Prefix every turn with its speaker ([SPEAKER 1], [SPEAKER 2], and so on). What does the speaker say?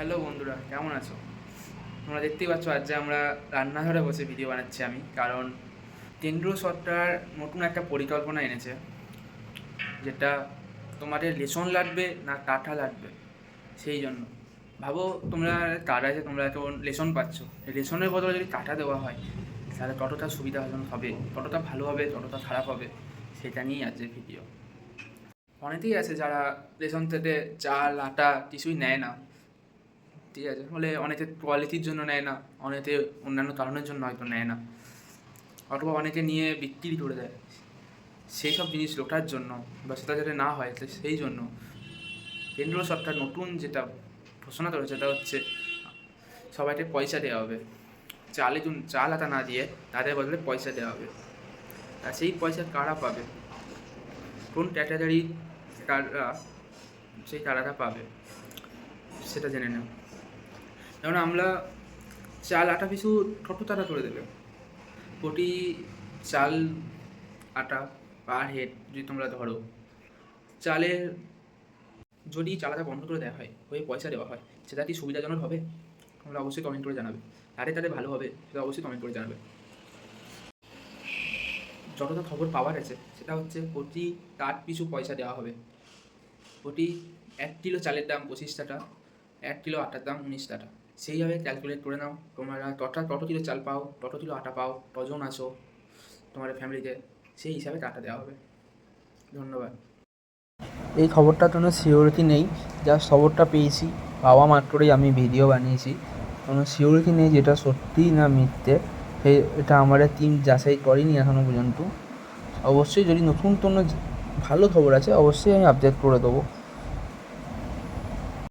[SPEAKER 1] Hello বন্ধুরা, কেমন আছো? তোমরা দেখতেই পাচ্ছ আজ আমরা রান্নাঘরে বসে ভিডিও বানাচ্ছি আমি, কারণ কেন্দ্র সরকার নতুন একটা পরিকল্পনা এনেছে, যেটা তোমাদের লেসন লাগবে না কাঠা লাগবে, সেই জন্য। ভাবো তোমরা কাঠ আছে, তোমরা এখন লেসন পাচ্ছ। লেসনের বদলে যদি কাঠা দেওয়া হয়, তাহলে ততটা সুবিধা হবে, ততটা ভালো হবে, ততটা খারাপ হবে, সেটা নিয়েই আজকের ভিডিও অনেকেই আছে যারা রেশন থেকে চাল, আটা কিছুই নেয় না ঠিক আছে? ফলে অনেকে কোয়ালিটির জন্য নেয় না, অনেকে অন্যান্য কারণের জন্য হয়তো নেয় না। অথবা অনেকে নিয়ে বিক্রি করে দেয়। সেই সব জিনিস লোটার জন্য বা সেটা যাতে না হয় সেই জন্য কেন্দ্র সরকার নতুন যেটা ঘোষণা করেছে, সেটা হচ্ছে সবাইকে পয়সা দেওয়া হবে। চালে চাল আটা না দিয়ে তাদের বদলে পয়সা দেওয়া হবে। আর সেই পয়সা কারা পাবে? কোন ক্যাটাগরি কারা সেই টাকাটা পাবে? সেটা জেনে নেব যেমন আমরা চাল, আটা পিছু কত টাকা করে দেবে প্রতি চাল, আটা, পার হেড যদি তোমরা ধরো, চালের যদি চাল আটা বন্ধ করে দেওয়া হয় ওই পয়সা দেওয়া হয়, সেটা কি সুবিধাজনক হবে? তোমরা অবশ্যই কমেন্ট করে জানাবে। তাদের তাদের ভালো হবে, সেটা অবশ্যই কমেন্ট করে জানাবে। যতটা খবর পাওয়া গেছে, সেটা হচ্ছে প্রতি তার পিছু পয়সা দেওয়া হবে। প্রতি এক কিলো চালের দাম পঁচিশ টাকা, এক কিলো আটার দাম উনিশ টাকা। সেইভাবে ক্যালকুলেট করে নাও। তোমরা তটা কত কিলো চাল পাও তত কিলো আটা পাও, কজন আছো তোমার ফ্যামিলিতে সেই হিসাবে টাকা দেওয়া হবে। ধন্যবাদ।
[SPEAKER 2] এই খবরটা কোনো সিওরিটি নেই জাস্ট খবরটা পেয়েছি। পাওয়া মাত্রই আমি ভিডিও বানিয়েছি। কোনো সিওরিটি নেই যেটা সত্যি না মিথ্যে সেই এটা আমাদের টিম যাচাই করেনি এখনও পর্যন্ত। অবশ্যই যদি নতুন কোনো ভালো খবর আছে, অবশ্যই আমি আপডেট করে দেবো।